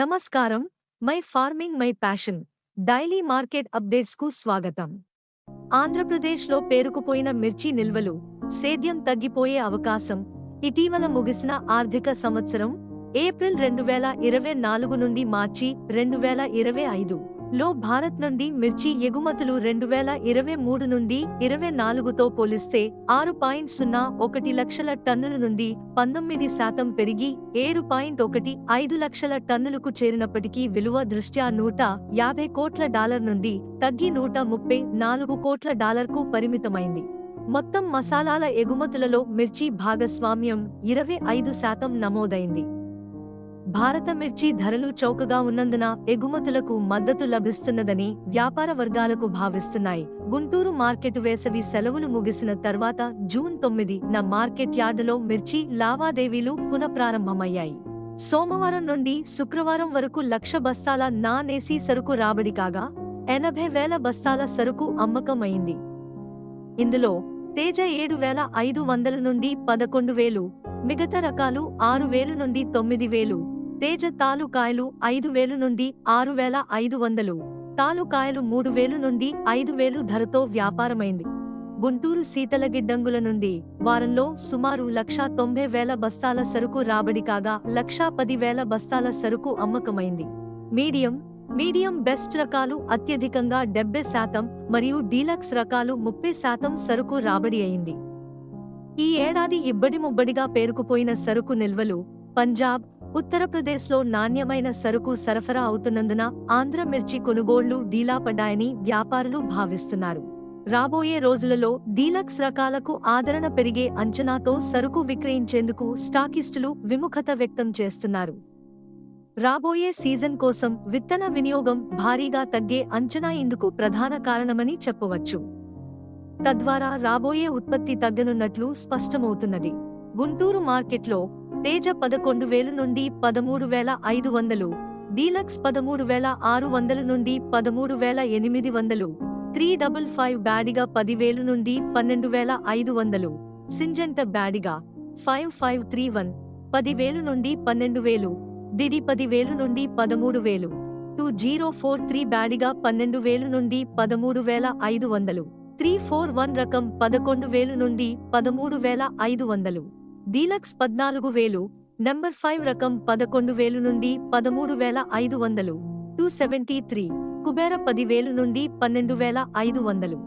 నమస్కారం my farming my passion daily market అప్డేట్స్కు స్వాగతం. ఆంధ్రప్రదేశ్లో పేరుకుపోయిన మిర్చి నిల్వలు సేద్యం తగ్గిపోయే అవకాశం ఇటీవల ముగిసిన ఆర్థిక సంవత్సరం ఏప్రిల్ రెండు వేల ఇరవై నాలుగు నుండి మార్చి రెండు వేల ఇరవై ఐదు. లో భారత్ నుండి మిర్చి ఎగుమతులు రెండు వేల ఇరవై మూడు నుండి ఇరవై నాలుగుతో పోలిస్తే ఆరు పాయింట్ సున్నా ఒకటి లక్షల టన్నుల నుండి పంతొమ్మిది శాతం పెరిగి ఏడు పాయింట్ ఒకటి ఐదు లక్షల టన్నులకు చేరినప్పటికీ విలువ దృష్ట్యా నూట యాభై కోట్ల డాలర్ నుండి తగ్గి నూట ముప్పై నాలుగు కోట్ల డాలర్కు పరిమితమైంది. మొత్తం మసాలాల ఎగుమతులలో మిర్చి భాగస్వామ్యం ఇరవై ఐదు శాతం నమోదైంది. భారత మిర్చి ధరలు చౌకగా ఉన్నందున ఎగుమతులకు మద్దతు లభిస్తున్నదని వ్యాపార వర్గాలకు భావిస్తున్నాయి. గుంటూరు మార్కెట్ వేసవి సెలవులు ముగిసిన తర్వాత జూన్ తొమ్మిది న మార్కెట్ యార్డులో మిర్చి లావాదేవీలు పునఃప్రారంభమయ్యాయి. సోమవారం నుండి శుక్రవారం వరకు లక్ష బస్తాల నాన్ ఏసీ సరుకు రాబడి కాగా ఎనభై వేల బస్తాల సరుకు అమ్మకమైంది. ఇందులో తేజ ఏడు వేల ఐదు వందల నుండి పదకొండు వేలు మిగతా రకాలు ఆరు వేలు నుండి తొమ్మిది వేలు తేజ తాలుకాయలు ఐదు వేలు నుండి ఆరు వేల ఐదు వందలు. తాలుకాయలు మూడు వేలు నుండి ఐదు వేలు ధరతో వ్యాపారమైంది. గుంటూరు శీతల గిడ్డంగుల నుండి వారంలో సుమారు లక్షా తొంభై వేల బస్తాల సరుకు రాబడి కాగా లక్షా పది వేల బస్తాల సరుకు అమ్మకమైంది. మీడియం మీడియం బెస్ట్ రకాలు అత్యధికంగా డెబ్బై శాతం మరియు డీలక్స్ రకాలు ముప్పై శాతం సరుకు రాబడి అయింది. ఈ ఏడాది ఇబ్బడి ముబ్బడిగా పేరుకుపోయిన సరుకు నిల్వలు పంజాబ్ ఉత్తరప్రదేశ్లో నాణ్యమైన సరుకు సరఫరా అవుతున్నందున ఆంధ్ర మిర్చి కొనుగోళ్ళు డీలాపడ్డాయని వ్యాపారులు భావిస్తున్నారు. రాబోయే రోజులలో డీలక్స్ రకాలకు ఆదరణ పెరిగే అంచనాతో సరుకు విక్రయించేందుకు స్టాకిస్టులు విముఖత వ్యక్తం చేస్తున్నారు. రాబోయే సీజన్ కోసం విత్తన వినియోగం భారీగా తగ్గే అంచనా ఇందుకు ప్రధాన కారణమని చెప్పవచ్చు. తద్వారా రాబోయే ఉత్పత్తి తగ్గనున్నట్లు స్పష్టమవుతున్నది. గుంటూరు మార్కెట్లో తేజ పదకొండు వేలు నుండి పదమూడు వేల ఐదు వందలు డీలక్స్ పదమూడు వేల ఆరు వందలు నుండి పదమూడు వేల ఎనిమిది వందలు త్రీ డబుల్ ఫైవ్ బ్యాడిగా పదివేలు నుండి పన్నెండు వేల ఐదు వందలు Syngenta Byadgi five five three one పదివేలు నుండి పన్నెండు వేలు డిడి పదివేలు నుండి పదమూడు వేలు two zero four three Byadgi పన్నెండు వేలు నుండి పదమూడు వేల ఐదు వందలు త్రీ ఫోర్ వన్ రకం పదకొండు వేలు నుండి పదమూడు వేల ఐదు వందలు. డీలక్స్ పద్నాలుగు వేలు నంబర్ ఫైవ్ రకం పదకొండు వేలు నుండి పదమూడు వేల ఐదు వందలు టూ సెవెంటీ త్రీ కుబేర పదివేలు నుండి పన్నెండు వేల ఐదు వందలు.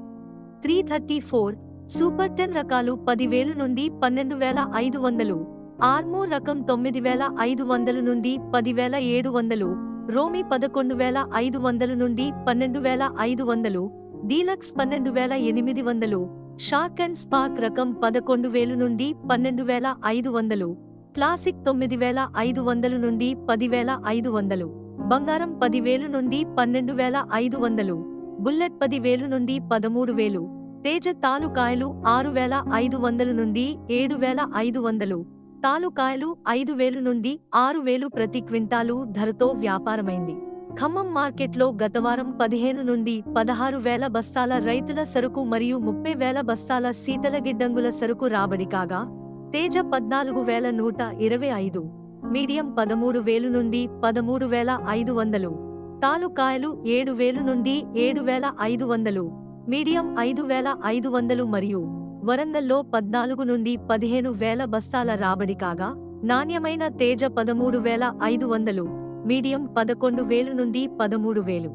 Three thirty four super ten రకాలు పదివేలు నుండి పన్నెండు వేల ఐదు వందలు ఆర్మోర్ రకం తొమ్మిది వేల ఐదు వందలు నుండి పదివేల ఏడు వందలు రోమి పదకొండు వేల ఐదు వందలు నుండి పన్నెండు వేల ఐదు వందలు డీలక్స్ పన్నెండు వేల ఎనిమిది వందలు షార్క్ అండ్ స్పార్క్ రకం పదకొండు వేలు నుండి పన్నెండు వేల ఐదు వందలు. క్లాసిక్ తొమ్మిది వేల ఐదు వందలు నుండి పదివేల ఐదు వందలు. బంగారం పదివేలు నుండి పన్నెండు వేల ఐదు వందలు. బుల్లెట్ పదివేలు నుండి పదమూడు వేలు. తేజ తాలుకాయలు ఆరు వేల ఐదు వందలు నుండి ఏడు వేల ఐదు వందలు. తాలుకాయలు ఐదు వేలు నుండి ఆరు వేలు ప్రతి క్వింటాలు ధరతో వ్యాపారమైంది. ఖమ్మం మార్కెట్లో గతవారం పదిహేను నుండి పదహారు వేల బస్తాల రైతుల సరుకు మరియు ముప్పై వేల బస్తాల శీతల గిడ్డంగుల సరుకు రాబడి కాగా తేజ పద్నాలుగు వేల నూట ఇరవై ఐదు మీడియం పదమూడు వేలు నుండి పదమూడు వేల ఐదు వందలు తాలుకాయలు ఏడు వేలు నుండి ఏడు వేల ఐదు వందలు మీడియం ఐదు వేల ఐదు వందలు మరియు వరంగల్లో పద్నాలుగు నుండి పదిహేను వేల బస్తాల రాబడి కాగా నాణ్యమైన తేజ పదమూడు వేల ఐదు వందలు మీడియం పదకొండు వేలు నుండి పదమూడు వేలు.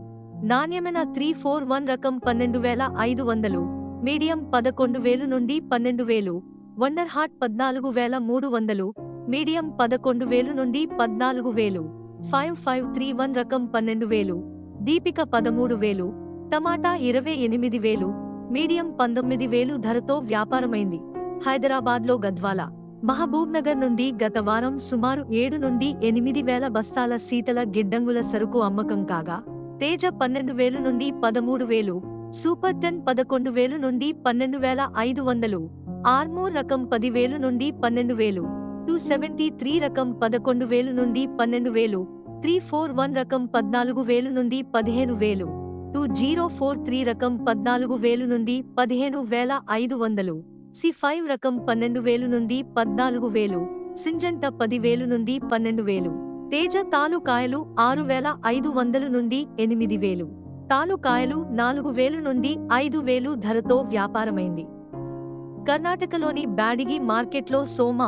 నాణ్యమైన త్రీ ఫోర్ వన్ రకం పన్నెండు వేల ఐదు వందలు. మీడియం పదకొండు వేలు నుండి పన్నెండు వేలు. వండర్ హార్ట్ పద్నాలుగు వేల మూడు వందలు. మీడియం పదకొండు వేలు నుండి పద్నాలుగు వేలు. ఫైవ్ ఫైవ్ త్రీ వన్ రకం పన్నెండు వేలు. దీపిక పదమూడు వేలు. టమాటా ఇరవై ఎనిమిది వేలు. మీడియం పంతొమ్మిది వేలు ధరతో వ్యాపారమైంది. హైదరాబాద్లో గద్వాల. మహబూబ్నగర్ నుండి గత వారం సుమారు ఏడు నుండి ఎనిమిది వేల బస్తాల శీతల గిడ్డంగుల సరుకు అమ్మకం కాగా తేజ పన్నెండు వేలు నుండి పదమూడు వేలు సూపర్ టెన్ పదకొండు వేలు నుండి పన్నెండు వేల ఐదు వందలు ఆర్మూర్ రకం పదివేలు నుండి పన్నెండు వేలు టూ సెవెంటీ త్రీ రకం పదకొండు వేలు నుండి పన్నెండు వేలు త్రీ ఫోర్ వన్ రకం పద్నాలుగు వేలు నుండి పదిహేను వేలు టూ జీరో ఫోర్ త్రీ రకం పద్నాలుగు వేలు నుండి పదిహేను వేల ఐదు వందలు. సి ఫైవ్ రకం పన్నెండు వేలు నుండి పద్నాలుగు వేలు సింజంట పదివేలు నుండి పన్నెండు వేలు తేజ తాలుకాయలు ఆరు వేల ఐదు వందలు నుండి ఎనిమిది వేలు తాలుకాయలు నాలుగు వేలు నుండి ఐదు వేలు ధరతో వ్యాపారమైంది. కర్ణాటకలోని బ్యాడిగి మార్కెట్లో సోమ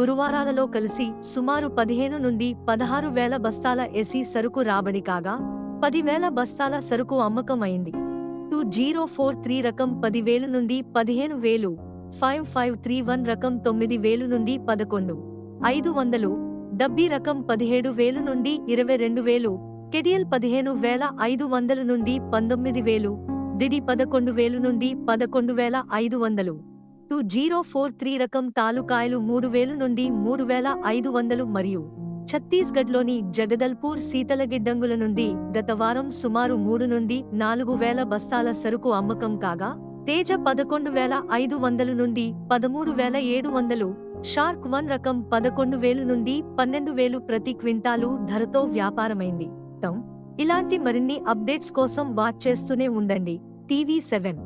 గురువారాలలో కలిసి సుమారు పదిహేను నుండి పదహారు వేల బస్తాల ఎసి సరుకు రాబడి కాగా పదివేల బస్తాల సరుకు అమ్మకం అయింది టూ జీరో ఫోర్ త్రీ రకం పదివేలు నుండి పదిహేను వేలు ఫైవ్ ఫైవ్ త్రీ వన్ రకం తొమ్మిది వేలు నుండి పదకొండు. ఐదు వందలు. డబ్బీ రకం పదిహేడు వేలు నుండి ఇరవై రెండు వేలు. కెడియల్ పదిహేను వేల ఐదు వందలు నుండి పంతొమ్మిది వేలు. డిడి పదకొండు వేలు నుండి పదకొండు వేల ఐదు వందలు. టూ జీరో ఫోర్ త్రీ రకం తాలూకాయలు మూడు వేలు నుండి మూడు వేల ఐదు వందలు మరియు ఛత్తీస్గఢ్లోని జగదల్పూర్ శీతలగిడ్డంగుల నుండి గత వారం సుమారు మూడు నుండి నాలుగు వేల బస్తాల సరుకు అమ్మకం కాగా తేజ పదకొండు వేల ఐదు వందలు నుండి పదమూడు వేల ఏడు వందలు షార్క్ వన్ రకం పదకొండు వేలు నుండి పన్నెండు వేలు ప్రతి క్వింటాలు ధరతో వ్యాపారమైంది. తం. ఇలాంటి మరిన్ని అప్డేట్స్ కోసం వాచ్ చేస్తూనే ఉండండి. TV seven.